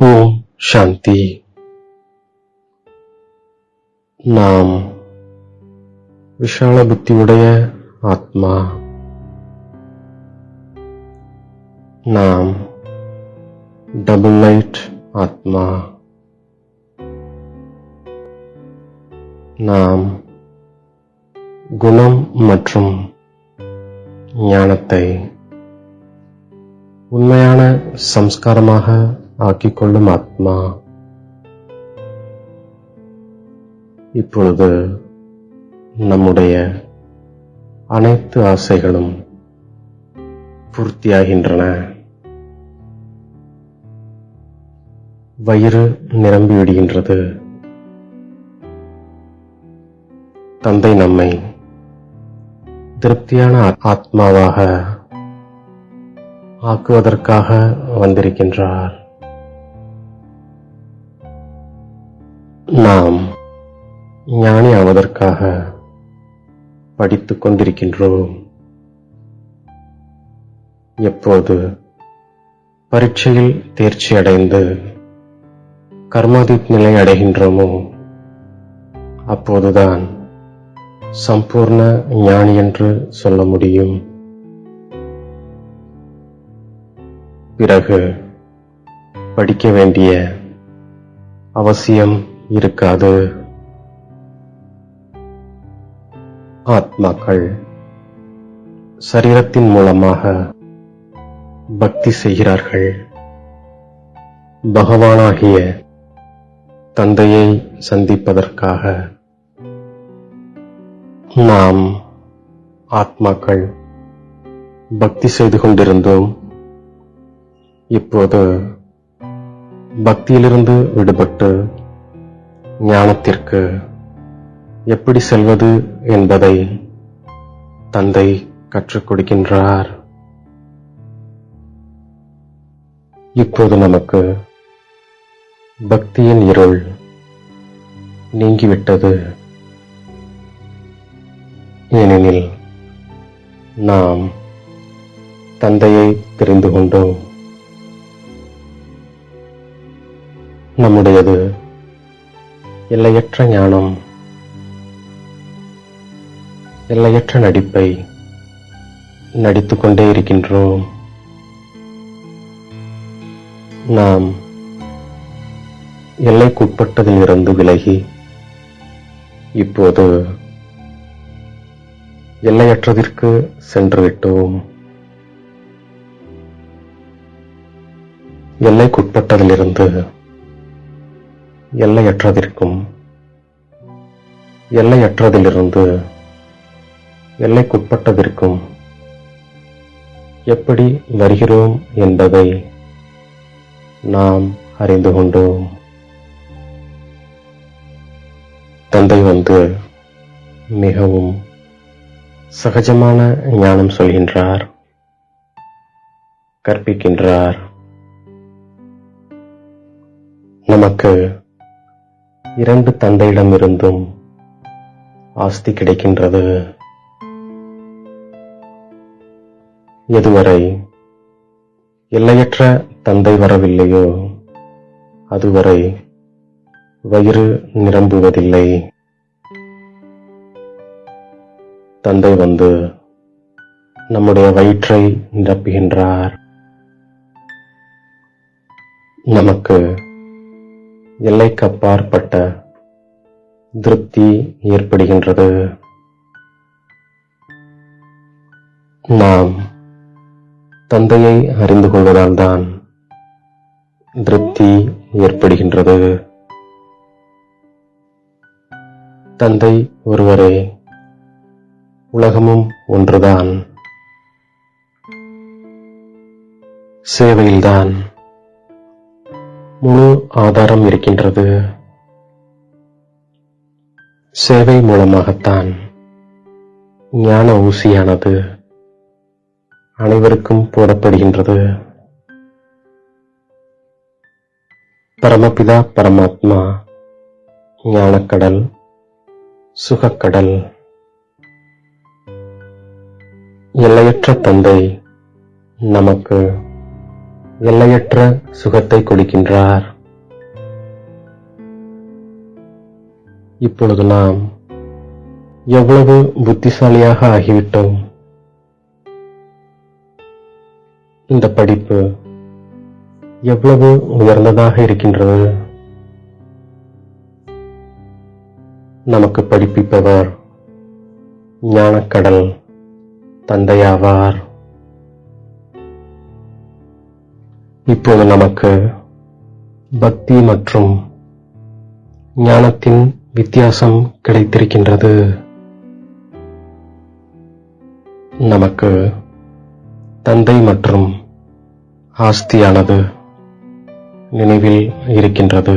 ஓம் சாந்தி. நாம் விஷால புத்தியுடைய ஆத்மா. நாம் டபுள் லைட் ஆத்மா. நாம் குணம் மற்றும் ஞானத்தை உண்மையான சம்ஸ்காரமாக ஆக்கிக்கொள்ளும் ஆத்மா. இப்பொழுது நம்முடைய அனைத்து ஆசைகளும் பூர்த்தியாகின்றன. வயிறு நிரம்பி விடுகின்றது. தந்தை நம்மை திருப்தியான ஆத்மாவாக ஆக்குவதற்காக வந்திருக்கின்றார். நாம் ஞானி ஆவதற்காக படித்துக் கொண்டிருக்கின்றோம் எப்போது பரீட்சையில் தேர்ச்சி அடைந்து கர்மாதித் நிலை அடைகின்றோமோ அப்போதுதான் சம்பூர்ண ஞானி என்று சொல்ல முடியும். பிறகு படிக்க வேண்டிய அவசியம் இருக்காது. ஆத்மாக்கள் சரீரத்தின் மூலமாக பக்தி செய்கிறார்கள். பகவானாகிய தந்தையை சந்திப்பதற்காக நாம் ஆத்மாக்கள் பக்தி செய்து கொண்டிருந்தோம். இப்போது பக்தியிலிருந்து விடுபட்டு ஞானத்திற்கு எப்படி செல்வது என்பதை தந்தை கற்றுக் கொடுக்கின்றார். இப்போது நமக்கு பக்தியின் இருள் நீங்கிவிட்டது. ஏனெனில் நாம் தந்தையை தெரிந்து கொண்டோம். நம்முடையது எல்லையற்ற ஞானம் எல்லையற்ற நடிப்பை நடித்துக் கொண்டே இருக்கின்றோம். நாம் எல்லைக்குட்பட்டதில் இருந்து விலகி இப்போது எல்லையற்றதிற்கு சென்று விட்டோம் எல்லைக்குட்பட்டதிலிருந்து எல்லையற்றதிற்கும் எல்லையற்றதிலிருந்து எல்லைக்குட்பட்டதற்கும் எப்படி வருகிறோம் என்பதை நாம் அறிந்து கொண்டோம். தந்தை வந்து மிகவும் சகஜமான ஞானம் சொல்கின்றார் கற்பிக்கின்றார். நமக்கு இரண்டு தந்தையிடமிருந்தும் ஆஸ்தி கிடைக்கின்றது. எதுவரை எல்லையற்ற தந்தை வரவில்லையோ அதுவரை வயிறு நிரம்புவதில்லை. தந்தை வந்து நம்முடைய வயிற்றை நிரப்புகின்றார். நமக்கு எல்லைக்கப்பாற்பட்ட திருப்தி ஏற்படுகின்றது. நாம் தந்தையை அறிந்து கொள்வதால் தான் திருப்தி ஏற்படுகின்றது. தந்தை ஒருவரே உலகமும் ஒன்றுதான். சேவையில்தான் முழு ஆதாரம் இருக்கின்றது. சேவை மூலமாகத்தான் ஞான ஊசியானது அனைவருக்கும் போடப்படுகின்றது. பரமபிதா பரமாத்மா ஞானக்கடல் சுகக்கடல் எல்லையற்ற தந்தை நமக்கு எல்லையற்ற சுகத்தை கொடுக்கின்றார். இப்பொழுது நாம் எவ்வளவு புத்திசாலியாக ஆகிவிட்டோம்? இந்த படிப்பு எவ்வளவு உயர்ந்ததாக இருக்கின்றது? நமக்கு படிப்பிப்பவர் ஞானக்கடல் தந்தையாவார். இப்போது நமக்கு பக்தி மற்றும் ஞானத்தின் வித்தியாசம் கிடைத்திருக்கின்றது. நமக்கு தந்தை மற்றும் ஆஸ்தியானது நினைவில் இருக்கின்றது.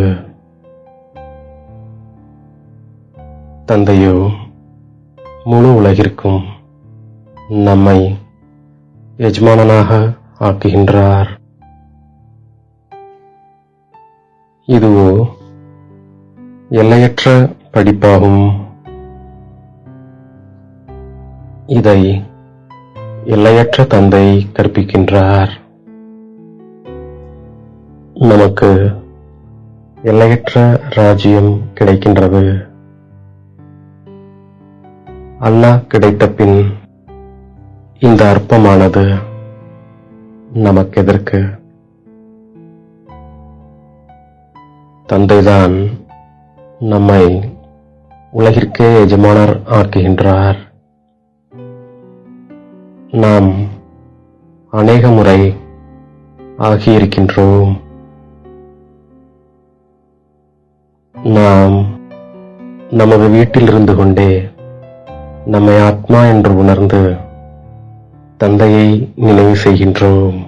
தந்தையோ முழு உலகிற்கும் நம்மை எஜமானனாக ஆக்குகின்றார். இதுவோ? எல்லையற்ற படிப்பாகும். இதை எல்லையற்ற தந்தை கற்பிக்கின்றார். நமக்கு எல்லையற்ற ராஜ்யம் கிடைக்கின்றது. அல்லாஹ் கிடைத்த பின் இந்த அற்பமானது நமக்கு எதற்கு தந்தைதான் நம்மை உலகிற்கே எஜமானர் ஆக்குகின்றார். நாம் அநேக முறை ஆகியிருக்கின்றோம். நாம் நமது வீட்டில் இருந்து கொண்டே நம்மை ஆத்மா என்று உணர்ந்து தந்தையை நினைவு செய்கின்றோம்.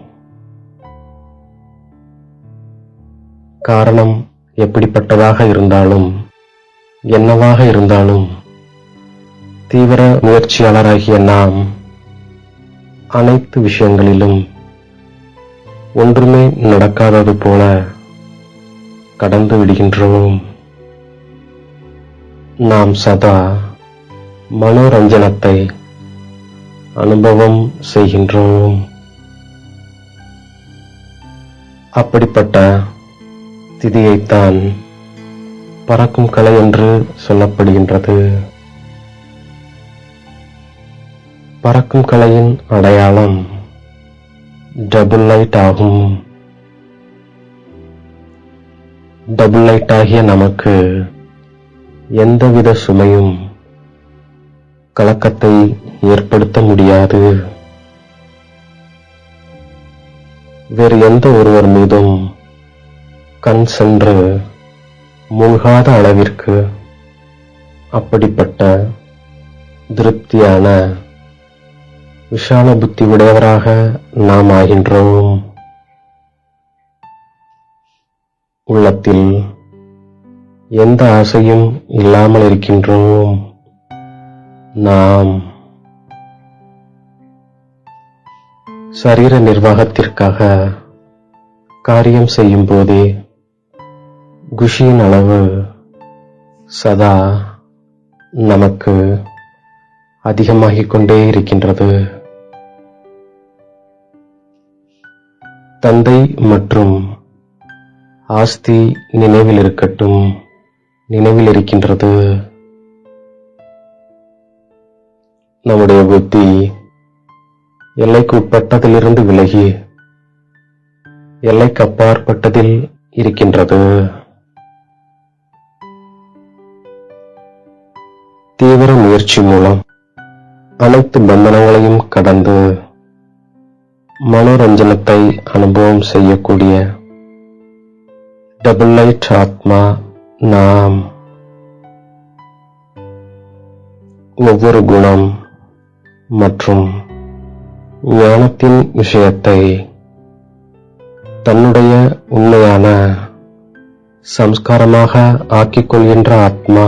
காரணம் எப்படிப்பட்டதாக இருந்தாலும் என்னவாக இருந்தாலும் தீவிர முயற்சியாளராகிய நாம் அனைத்து விஷயங்களிலும் ஒன்றுமே நடக்காதது போல கடந்து விடுகின்றோம். நாம் சதா மனோரஞ்சனத்தை அனுபவம் செய்கின்றோம். அப்படிப்பட்ட திதியைத்தான் பறக்கும் கலை என்று சொல்லப்படுகின்றது. பறக்கும் கலையின் அடையாளம் டபுள் லைட் ஆகும். டபுள் லைட் ஆகிய நமக்கு எந்தவித சுமையும் கலக்கத்தை ஏற்படுத்த முடியாது. வேறு எந்த ஒருவர் மீதும் கண் சென்று மூழ்காத அளவிற்கு அப்படிப்பட்ட திருப்தியான விஷால புத்தி உடையவராக நாம் ஆகின்றோம். உள்ளத்தில் எந்த ஆசையும் இல்லாமல் இருக்கின்றோம். நாம் சரீர நிர்வாகத்திற்காக காரியம் செய்யும் போதே குஷியின் அளவு சதா நமக்கு அதிகமாகிக் கொண்டே இருக்கின்றது. தந்தை மற்றும் ஆஸ்தி நினைவில் இருக்கட்டும் நினைவில் இருக்கின்றது. நம்முடைய புத்தி எல்லைக்கு உட்பட்டதிலிருந்து விலகி எல்லைக்கு அப்பாற்பட்டதில் இருக்கின்றது. முயற்சி மூலம் அனைத்து பந்தனங்களையும் கடந்து மனோரஞ்சனத்தை அனுபவம் செய்யக்கூடிய டபுள் லைட் ஆத்மா நாம். ஒவ்வொரு குணம் மற்றும் ஞானத்தின் விஷயத்தை தன்னுடைய உண்மையான சம்ஸ்காரமாக ஆக்கிக் கொள்கின்ற ஆத்மா